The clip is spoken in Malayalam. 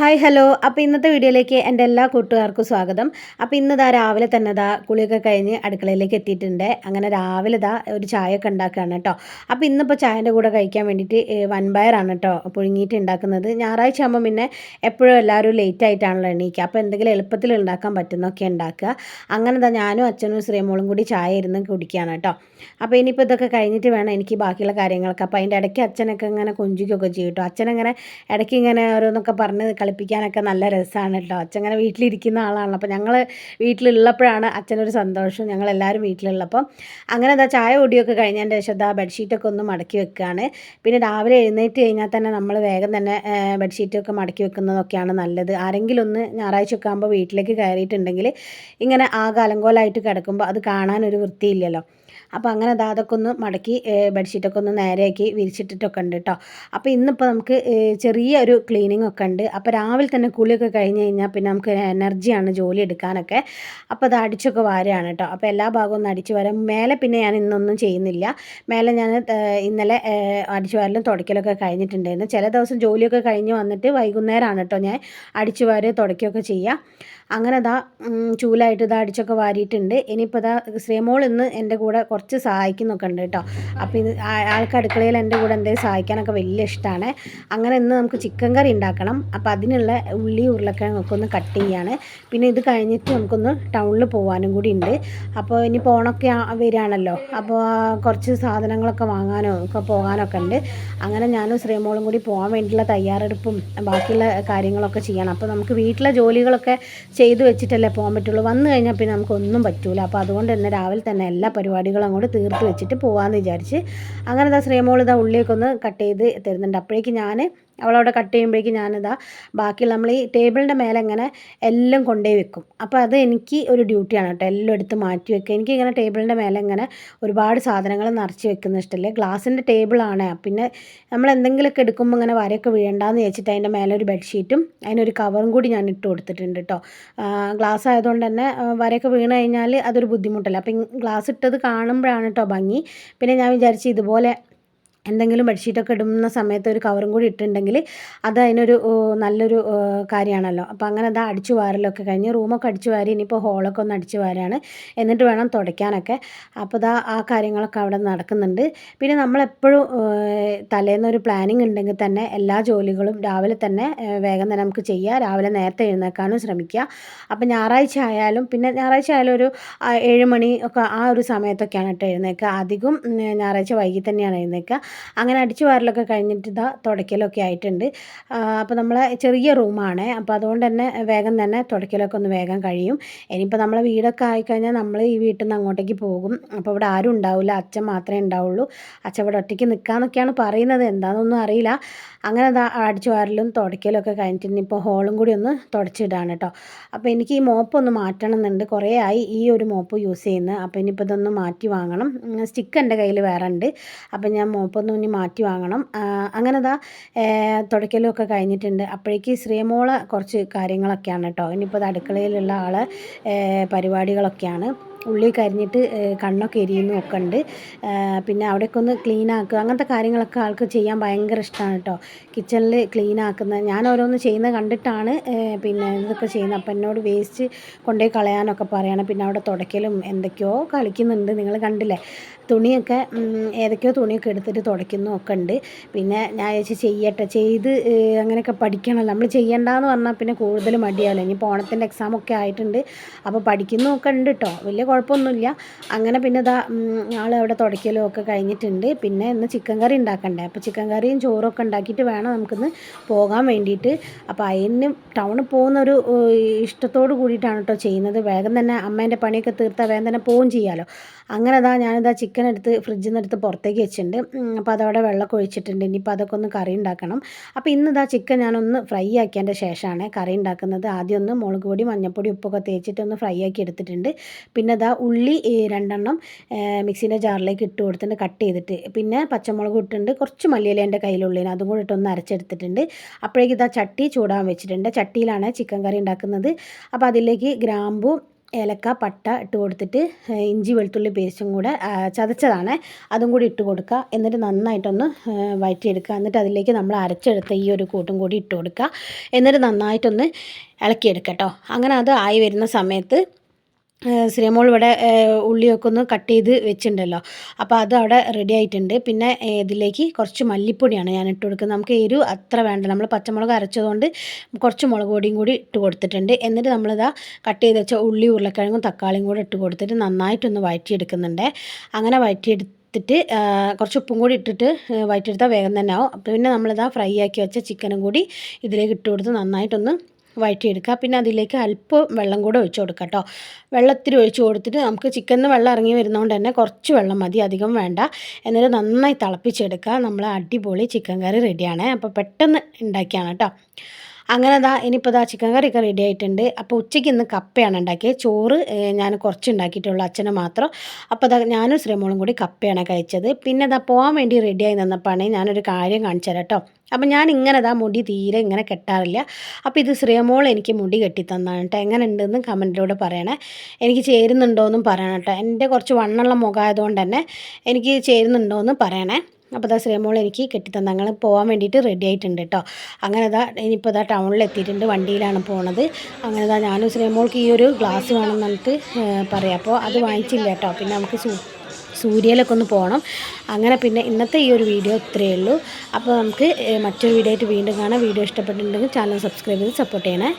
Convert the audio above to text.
Hi hello. അപ്പോൾ ഇന്നത്തെ വീഡിയോയിലേക്ക് എന്റെ എല്ലാ കൂട്ടുകാർക്കും സ്വാഗതം. അപ്പോൾ ഇന്ന് ഇതാ രാവിലെ തന്നെ ഇതാ കുളിയൊക്കെ കഴിഞ്ഞ് അടുക്കളയിലേക്ക് എത്തിയിട്ടുണ്ട്. അങ്ങനെ രാവിലെ ഇതാ ഒരു ചായയൊക്കെ ഉണ്ടാക്കുകയാണ് കേട്ടോ. അപ്പോൾ ഇന്നിപ്പോൾ ചായന്റെ കൂടെ കഴിക്കാൻ വേണ്ടിയിട്ട് വൻപയറാണ് കേട്ടോ പുഴുങ്ങിയിട്ട് ഉണ്ടാക്കുന്നത്. ഞായറാഴ്ച ആകുമ്പോൾ പിന്നെ എപ്പോഴും എല്ലാവരും ലേറ്റ് ആയിട്ടാണല്ലോ എണീക്കുക. അപ്പോൾ എന്തെങ്കിലും എളുപ്പത്തിൽ ഉണ്ടാക്കാൻ പറ്റുന്നൊക്കെ ഉണ്ടാക്കുക. അങ്ങനെ ഇതാ ഞാനും അച്ഛനും ശ്രീമോളും കൂടി ചായ ഇരുന്ന് കുടിക്കുകയാണ് കേട്ടോ. അപ്പോൾ ഇനിയിപ്പോൾ ഇതൊക്കെ കഴിഞ്ഞിട്ട് വേണം എനിക്ക് ബാക്കിയുള്ള കാര്യങ്ങളൊക്കെ. അപ്പോൾ അതിന്റെ ഇടയ്ക്ക് അച്ഛനൊക്കെ ഇങ്ങനെ കൊഞ്ചിക്കൊക്കെ ചെയ്യും കേട്ടോ. അച്ഛനങ്ങനെ ഇടയ്ക്ക് ഇങ്ങനെ ഓരോന്നൊക്കെ പറഞ്ഞ് കളിപ്പിക്കാനൊക്കെ നല്ല രസമാണ് കേട്ടോ അച്ഛൻ ഇങ്ങനെ വീട്ടിലിരിക്കുന്ന ആളാണല്ലോ. അപ്പോൾ ഞങ്ങൾ വീട്ടിലുള്ളപ്പോഴാണ് അച്ഛനൊരു സന്തോഷം. ഞങ്ങളെല്ലാവരും വീട്ടിലുള്ളപ്പം അങ്ങനെ എന്താ ചായ ഓടിയൊക്കെ കഴിഞ്ഞതിന്റെ ശേഷം എന്താ ബെഡ്ഷീറ്റൊക്കെ ഒന്ന് മടക്കി വെക്കുകയാണ് പിന്നെ രാവിലെ എഴുന്നേറ്റ് കഴിഞ്ഞാൽ തന്നെ നമ്മൾ വേഗം തന്നെ ബെഡ്ഷീറ്റൊക്കെ മടക്കി വെക്കുന്നതൊക്കെയാണ് നല്ലത്. ആരെങ്കിലും ഒന്ന് ഞായറാഴ്ച ഒക്കെ ആകുമ്പോൾ വീട്ടിലേക്ക് കയറിയിട്ടുണ്ടെങ്കിൽ ഇങ്ങനെ ആ കലങ്കോലായിട്ട് കിടക്കുമ്പോൾ അത് കാണാനൊരു വൃത്തിയില്ലല്ലോ. അപ്പോൾ അങ്ങനെ ദാ അതൊക്കെ ഒന്ന് മടക്കി ബെഡ്ഷീറ്റൊക്കെ ഒന്ന് നേരെയാക്കി വിരിച്ചിട്ടിട്ടൊക്കെ ഉണ്ട് കേട്ടോ അപ്പോൾ ഇന്നിപ്പോൾ നമുക്ക് ചെറിയ ഒരു ക്ലീനിങ് ഒക്കെ ഉണ്ട്. അപ്പോൾ രാവിലെ തന്നെ കുളിയൊക്കെ കഴിഞ്ഞ് കഴിഞ്ഞാൽ പിന്നെ നമുക്ക് എനർജിയാണ് ജോലി എടുക്കാനൊക്കെ. അപ്പോൾ അത് അടിച്ചൊക്കെ വാരുകയാണ് കേട്ടോ അപ്പോൾ എല്ലാ ഭാഗവും ഒന്ന് അടിച്ച് വരാം. മേലെ പിന്നെ ഞാൻ ഇന്നൊന്നും ചെയ്യുന്നില്ല. മേലെ ഞാൻ ഇന്നലെ അടിച്ചു വാരലും തുടയ്ക്കലൊക്കെ കഴിഞ്ഞിട്ടുണ്ടായിരുന്നു. ചില ദിവസം ജോലിയൊക്കെ കഴിഞ്ഞ് വന്നിട്ട് വൈകുന്നേരമാണ് കേട്ടോ ഞാൻ അടിച്ചു വാര് തുടയ്ക്കുകയൊക്കെ ചെയ്യുക അങ്ങനെ ഇതാ ചൂലായിട്ട് ഇതാ അടിച്ചൊക്കെ വാരിയിട്ടുണ്ട്. ഇനിയിപ്പോൾ ഇതാ ശ്രീമോൾ ഇന്ന് എന്റെ കൂടെ കുറച്ച് സഹായിക്കുന്നൊക്കെ ഉണ്ട് കേട്ടോ. അപ്പോൾ ഇത് ആൾക്ക് അടുക്കളയിൽ എന്റെ കൂടെ എന്തെങ്കിലും സഹായിക്കാനൊക്കെ വലിയ ഇഷ്ടമാണ് അങ്ങനെ ഇന്ന് നമുക്ക് ചിക്കൻ കറി ഉണ്ടാക്കണം. അപ്പോൾ അതിനുള്ള ഉള്ളി ഉരുളക്കിഴങ്ങൊക്കെ ഒന്ന് കട്ട് ചെയ്യാണ്. പിന്നെ ഇത് കഴിഞ്ഞിട്ട് നമുക്കൊന്ന് ടൗണിൽ പോകാനും കൂടി ഉണ്ട്. അപ്പോൾ ഇനി പോണൊക്കെ വരികയാണല്ലോ. അപ്പോൾ കുറച്ച് സാധനങ്ങളൊക്കെ വാങ്ങാനോ ഒക്കെ പോകാനൊക്കെ ഉണ്ട്. അങ്ങനെ ഞാനും ശ്രീമോളും കൂടി പോകാൻ വേണ്ടിയിട്ടുള്ള തയ്യാറെടുപ്പും ബാക്കിയുള്ള കാര്യങ്ങളൊക്കെ ചെയ്യണം. അപ്പോൾ നമുക്ക് വീട്ടിലെ ജോലികളൊക്കെ ചെയ്തു വെച്ചിട്ടല്ലേ പോകാൻ പറ്റുള്ളൂ. വന്നു കഴിഞ്ഞാൽ പിന്നെ നമുക്കൊന്നും പറ്റൂല. അപ്പോൾ അതുകൊണ്ട് തന്നെ രാവിലെ തന്നെ എല്ലാ അങ്ങോട്ട് തീർത്ത് വെച്ചിട്ട് പോകാമെന്ന് വിചാരിച്ച്. അങ്ങനെ ഇതാ ശ്രീമോൾ ഇതാ ഉള്ളിയൊക്കെ ഒന്ന് കട്ട് ചെയ്ത് തരുന്നുണ്ട്. അപ്പോഴേക്ക് ഞാൻ അവളവിടെ കട്ട് ചെയ്യുമ്പോഴേക്കും ഞാനിതാ ബാക്കിയുള്ള നമ്മൾ ഈ ടേബിളിന്റെ മേലെ ഇങ്ങനെ എല്ലാം കൊണ്ടേ വെക്കും. അപ്പോൾ അത് എനിക്ക് ഒരു ഡ്യൂട്ടിയാണ് കേട്ടോ. എല്ലാം എടുത്ത് മാറ്റി വെക്കുക. എനിക്ക് ഇങ്ങനെ ടേബിളിന്റെ മേലെ ഇങ്ങനെ ഒരുപാട് സാധനങ്ങൾ നിറച്ച് വെക്കുന്ന ഇഷ്ടമല്ലേ ഗ്ലാസിന്റെ ടേബിളാണ് പിന്നെ നമ്മൾ എന്തെങ്കിലുമൊക്കെ എടുക്കുമ്പോൾ ഇങ്ങനെ വരയൊക്കെ വീഴണ്ടെന്ന് വെച്ചിട്ട് അതിന്റെ മേലെ ഒരു ബെഡ്ഷീറ്റും അതിനൊരു കവറും കൂടി ഞാൻ ഇട്ട് കൊടുത്തിട്ടുണ്ട് കേട്ടോ. ഗ്ലാസ് ആയതുകൊണ്ട് തന്നെ വരയൊക്കെ വീണ് കഴിഞ്ഞാൽ അതൊരു ബുദ്ധിമുട്ടല്ല. അപ്പം ഗ്ലാസ് ഇട്ടത് കാണുമ്പോഴാണ് കേട്ടോ ഭംഗി. പിന്നെ ഞാൻ വിചാരിച്ച് ഇതുപോലെ എന്തെങ്കിലും ബെഡ്ഷീറ്റൊക്കെ ഇടുന്ന സമയത്ത് ഒരു കവറും കൂടി ഇട്ടിട്ടുണ്ടെങ്കിൽ അത് അതിനൊരു നല്ലൊരു കാര്യമാണല്ലോ. അപ്പോൾ അങ്ങനെ അത് അടിച്ചു വാരലൊക്കെ കഴിഞ്ഞ് റൂമൊക്കെ അടിച്ചു വാരി ഇനിയിപ്പോൾ ഹോളൊക്കെ ഒന്ന് അടിച്ചു വാരാണ്. എന്നിട്ട് വേണം തുടയ്ക്കാനൊക്കെ. അപ്പോൾ ഇതാ ആ കാര്യങ്ങളൊക്കെ അവിടെ നടക്കുന്നുണ്ട്. പിന്നെ നമ്മളെപ്പോഴും തലേന്ന് ഒരു പ്ലാനിങ് ഉണ്ടെങ്കിൽ തന്നെ എല്ലാ ജോലികളും രാവിലെ തന്നെ വേഗം തന്നെ നമുക്ക് ചെയ്യുക രാവിലെ നേരത്തെ എഴുന്നേക്കാനും ശ്രമിക്കുക അപ്പോൾ ഞായറാഴ്ച ആയാലും പിന്നെ ഞായറാഴ്ച ആയാലും ഒരു ഏഴ് മണി ഒക്കെ ആ ഒരു സമയത്തൊക്കെയാണ് കേട്ടോ എഴുന്നേക്കുക അധികം ഞായറാഴ്ച വൈകി തന്നെയാണ് എഴുന്നേക്കുക അങ്ങനെ അടിച്ചു വാരലൊക്കെ കഴിഞ്ഞിട്ട് ഇതാ തുടയ്ക്കലൊക്കെ ആയിട്ടുണ്ട്. അപ്പോൾ നമ്മളെ ചെറിയ റൂമാണ്. അപ്പോൾ അതുകൊണ്ട് തന്നെ വേഗം തന്നെ തുടയ്ക്കലൊക്കെ ഒന്ന് വേഗം കഴിയും. ഇനിയിപ്പോൾ നമ്മളെ വീടൊക്കെ ആയിക്കഴിഞ്ഞാൽ നമ്മൾ ഈ വീട്ടിൽ നിന്ന് അങ്ങോട്ടേക്ക് പോകും. അപ്പോൾ ഇവിടെ ആരും ഉണ്ടാവില്ല അച്ഛൻ മാത്രമേ ഉണ്ടാവുള്ളൂ. അച്ഛൻ ഇവിടെ ഒറ്റയ്ക്ക് നിൽക്കാമെന്നൊക്കെയാണ് പറയുന്നത്. എന്താണെന്നൊന്നും അറിയില്ല. അങ്ങനെ അടിച്ചു വാരലും തുടയ്ക്കലും ഒക്കെ കഴിഞ്ഞിട്ട് ഇനിയിപ്പോൾ ഹോളും കൂടി ഒന്ന് തുടച്ചിടാണ് കേട്ടോ അപ്പോൾ എനിക്ക് ഈ മോപ്പ് ഒന്ന് മാറ്റണം എന്നുണ്ട് കുറേ ആയി ഈ ഒരു മോപ്പ് യൂസ് ചെയ്യുന്നത് അപ്പോൾ ഇനിയിപ്പോൾ ഇതൊന്ന് മാറ്റി വാങ്ങണം. സ്റ്റിക്ക് എന്റെ കയ്യിൽ വേറെ ഉണ്ട് അപ്പോൾ ഞാൻ മോപ്പ് ഒന്ന് ഇനി മാറ്റി വാങ്ങണം. അങ്ങനെ ഇതാ തുടയ്ക്കലും ഒക്കെ കഴിഞ്ഞിട്ടുണ്ട്. അപ്പോഴേക്ക് ശ്രീമോൾ കുറച്ച് കാര്യങ്ങളൊക്കെയാണ് കേട്ടോ. ഇനിയിപ്പോൾ അടുക്കളയിലുള്ള ആൾ പരിപാടികളൊക്കെയാണ്. ഉള്ളി കരിഞ്ഞിട്ട് കണ്ണൊക്കെ എരിയുന്നു ഒക്കെ ഉണ്ട്. പിന്നെ അവിടെയൊക്കെ ഒന്ന് ക്ലീൻ ആക്കുക. അങ്ങനത്തെ കാര്യങ്ങളൊക്കെ ആൾക്ക് ചെയ്യാൻ ഭയങ്കര ഇഷ്ടമാണ് കേട്ടോ. കിച്ചണിൽ ക്ലീൻ ആക്കുന്ന ഞാൻ ഓരോന്ന് ചെയ്യുന്നത് കണ്ടിട്ടാണ് പിന്നെ ഇതൊക്കെ ചെയ്യുന്നത്. അപ്പം എന്നോട് വേസ്റ്റ് കൊണ്ടുപോയി കളയാനൊക്കെ പറയണം. പിന്നെ അവിടെ തുടയ്ക്കലും എന്തൊക്കെയോ കളിക്കുന്നുണ്ട്. നിങ്ങൾ കണ്ടില്ലേ? തുണിയൊക്കെ ഏതൊക്കെയോ തുണിയൊക്കെ എടുത്തിട്ട് തുടയ്ക്കുന്നു ഒക്കെ ഉണ്ട്. പിന്നെ ഞാൻ ചേച്ചി ചെയ്യട്ടെ ചെയ്ത് അങ്ങനെയൊക്കെ പഠിക്കണമല്ലോ നമ്മൾ ചെയ്യണ്ടെന്ന് പറഞ്ഞാൽ പിന്നെ കൂടുതൽ മടിയാവില്ല. ഇനി ഓണത്തിന്റെ എക്സാമൊക്കെ ആയിട്ടുണ്ട്. അപ്പോൾ പഠിക്കുന്നൊക്കെ ഉണ്ട് കേട്ടോ വലിയ കുഴപ്പമൊന്നുമില്ല. അങ്ങനെ പിന്നെ ഇതാ ആൾ അവിടെ തുടയ്ക്കലും ഒക്കെ കഴിഞ്ഞിട്ടുണ്ട്. പിന്നെ ഇന്ന് ചിക്കൻ കറി ഉണ്ടാക്കണ്ടേ? അപ്പോൾ ചിക്കൻ കറിയും ചോറൊക്കെ ഉണ്ടാക്കിയിട്ട് വേണം നമുക്കിന്ന് പോകാൻ വേണ്ടിയിട്ട്. അപ്പോൾ അതിന് ടൗണിൽ പോകുന്നൊരു ഇഷ്ടത്തോട് കൂടിയിട്ടാണ് കേട്ടോ ചെയ്യുന്നത്. വേഗം തന്നെ അമ്മേന്റെ പണിയൊക്കെ തീർത്താൽ വേഗം തന്നെ പോവുകയും ചെയ്യാമല്ലോ അങ്ങനെ അതാ ഞാനിതാ ചിക്കൻ എടുത്ത് ഫ്രിഡ്ജിൽ നിന്ന് എടുത്ത് പുറത്തേക്ക് വെച്ചിട്ടുണ്ട്. അപ്പോൾ അതവിടെ വെള്ളമൊക്കെ ഒഴിച്ചിട്ടുണ്ട്. ഇനിയിപ്പോൾ അതൊക്കെ ഒന്ന് കറി ഉണ്ടാക്കണം. അപ്പോൾ ഇന്ന് ഇതാ ചിക്കൻ ഞാനൊന്ന് ഫ്രൈ ആക്കിയതിന്റെ ശേഷമാണ് കറി ഉണ്ടാക്കുന്നത്. ആദ്യം ഒന്ന് മുളക് പൊടി മഞ്ഞൾപ്പൊടി ഉപ്പൊക്കെ തേച്ചിട്ട് ഒന്ന് ഫ്രൈ ആക്കി എടുത്തിട്ടുണ്ട്. പിന്നെ ഇതാ ഉള്ളി രണ്ടെണ്ണം മിക്സീന്റെ ജാറിലേക്ക് ഇട്ട് കൊടുത്തിട്ട് കട്ട് ചെയ്തിട്ട് പിന്നെ പച്ചമുളക് ഇട്ടുണ്ട് കുറച്ച് മല്ലിയില എന്റെ കയ്യിലുള്ളിന് അതും കൂടി ഇട്ടൊന്ന് അരച്ചെടുത്തിട്ടുണ്ട്. അപ്പോഴേക്കും ഇതാ ചട്ടി ചൂടാൻ വെച്ചിട്ടുണ്ട്. ചട്ടിയിലാണ് ചിക്കൻ കറി ഉണ്ടാക്കുന്നത്. അപ്പോൾ അതിലേക്ക് ഗ്രാമ്പു ഏലക്ക പട്ട ഇട്ട് കൊടുത്തിട്ട് ഇഞ്ചി വെളുത്തുള്ളി പേസ്റ്റും കൂടെ ചതച്ചതാണ്. അതും കൂടി ഇട്ട് കൊടുക്കുക എന്നിട്ട് നന്നായിട്ടൊന്ന് വയറ്റിയെടുക്കുക എന്നിട്ട് അതിലേക്ക് നമ്മൾ അരച്ചെടുത്ത ഈ ഒരു കൂട്ടും കൂടി ഇട്ട് കൊടുക്കുക എന്നിട്ട് നന്നായിട്ടൊന്ന് ഇളക്കിയെടുക്കുക കേട്ടോ അങ്ങനെ അത് ആയി വരുന്ന സമയത്ത് ശ്രീമോൾ ഇവിടെ ഉള്ളിയൊക്കെ ഒന്ന് കട്ട് ചെയ്ത് വെച്ചിട്ടുണ്ടല്ലോ അപ്പോൾ അത് അവിടെ റെഡി ആയിട്ടുണ്ട്. പിന്നെ ഇതിലേക്ക് കുറച്ച് മല്ലിപ്പൊടിയാണ് ഞാൻ ഇട്ട് കൊടുക്കുന്നത്. നമുക്ക് എരിവ് അത്ര വേണ്ട. നമ്മൾ പച്ചമുളക് അരച്ചതുകൊണ്ട് കുറച്ച് മുളക് പൊടിയും കൂടി ഇട്ട് കൊടുത്തിട്ടുണ്ട്. എന്നിട്ട് നമ്മളിതാ കട്ട് ചെയ്ത് വെച്ച ഉള്ളി ഉരുളക്കിഴങ്ങും തക്കാളിയും കൂടി ഇട്ട് കൊടുത്തിട്ട് നന്നായിട്ടൊന്ന് വഴറ്റിയെടുക്കുന്നുണ്ട്. അങ്ങനെ വഴറ്റിയെടുത്ത് എടുത്തിട്ട് കുറച്ച് ഉപ്പും കൂടി ഇട്ടിട്ട് വയറ്റെടുത്താൽ വേഗം തന്നെ ആവും. അപ്പോൾ പിന്നെ നമ്മളിതാ ഫ്രൈ ആക്കി വെച്ച ചിക്കനും കൂടി ഇതിലേക്ക് ഇട്ട് കൊടുത്ത് നന്നായിട്ടൊന്ന് വഴറ്റിയെടുക്കുക. പിന്നെ അതിലേക്ക് അല്പം വെള്ളം കൂടെ ഒഴിച്ച് കൊടുക്കുക കേട്ടോ. വെള്ളത്തിൽ ഒഴിച്ച് കൊടുത്തിട്ട് നമുക്ക് ചിക്കനിൽ വെള്ളം ഇറങ്ങി വരുന്നതുകൊണ്ട് തന്നെ കുറച്ച് വെള്ളം മതി അധികം വേണ്ട. എന്നിട്ട് നന്നായി തിളപ്പിച്ചെടുക്കുക. നമ്മൾ അടിപൊളി ചിക്കൻ കറി റെഡിയാണ് അപ്പോൾ പെട്ടെന്ന് ഉണ്ടാക്കിയാണ് കേട്ടോ. അങ്ങനെ ദാ ഇനിയിപ്പോൾ ദാ ചിക്കൻ കറിയൊക്കെ റെഡി ആയിട്ടുണ്ട്. അപ്പോൾ ഉച്ചയ്ക്ക് ഇന്ന് കപ്പയാണ് ഉണ്ടാക്കിയത് ചോറ് ഞാൻ കുറച്ച് ഉണ്ടാക്കിയിട്ടുള്ളൂ അച്ഛനും മാത്രം. അപ്പോൾ ദാ ഞാനും ശ്രീമോളും കൂടി കപ്പയാണ് കഴിച്ചത്. പിന്നെ ദാ പോകാൻ വേണ്ടി റെഡിയായി നിന്നപ്പോഴാണ് ഞാനൊരു കാര്യം കാണിച്ചു തരാം കേട്ടോ അപ്പോൾ ഞാൻ ഇങ്ങനെ ദാ മുടി തീരെ ഇങ്ങനെ കെട്ടാറില്ല. അപ്പോൾ ഇത് ശ്രീമോൾ എനിക്ക് മുടി കെട്ടി തന്നാണ് കേട്ടോ എങ്ങനെ ഉണ്ടെന്ന് കമന്റിലൂടെ പറയണേ. എനിക്ക് ചേരുന്നുണ്ടോയെന്നും പറയണം കേട്ടോ എന്റെ കുറച്ച് വണ്ണുള്ള മുഖമായതുകൊണ്ട് തന്നെ എനിക്ക് ചേരുന്നുണ്ടോയെന്ന് പറയണേ. അപ്പോൾ ദാ ശ്രീമോൾ എനിക്ക് കെട്ടിത്തന്ന. ഞങ്ങൾ പോകാൻ വേണ്ടിയിട്ട് റെഡി ആയിട്ടുണ്ട് കേട്ടോ അങ്ങനെ ഇതാ ഇനിയിപ്പോൾ ഇതാ ടൗണിൽ എത്തിയിട്ടുണ്ട് വണ്ടിയിലാണ് പോണത്. അങ്ങനെ ഇതാ ഞാനും ശ്രീമോൾക്ക് ഈ ഒരു ഗ്ലാസ് വേണം എന്നിട്ട് പറയാം. അപ്പോൾ അത് വാങ്ങിച്ചില്ല കേട്ടോ പിന്നെ നമുക്ക് സൂര്യയിലൊക്കെ ഒന്ന് പോകണം അങ്ങനെ പിന്നെ ഇന്നത്തെ ഈ ഒരു വീഡിയോ ഇത്രയേ ഉള്ളൂ. അപ്പോൾ നമുക്ക് മറ്റൊരു വീഡിയോ ആയിട്ട് വീണ്ടും കാണാം. വീഡിയോ ഇഷ്ടപ്പെട്ടിട്ടുണ്ടെങ്കിൽ ചാനൽ സബ്സ്ക്രൈബ് ചെയ്ത് സപ്പോർട്ട് ചെയ്യണേ.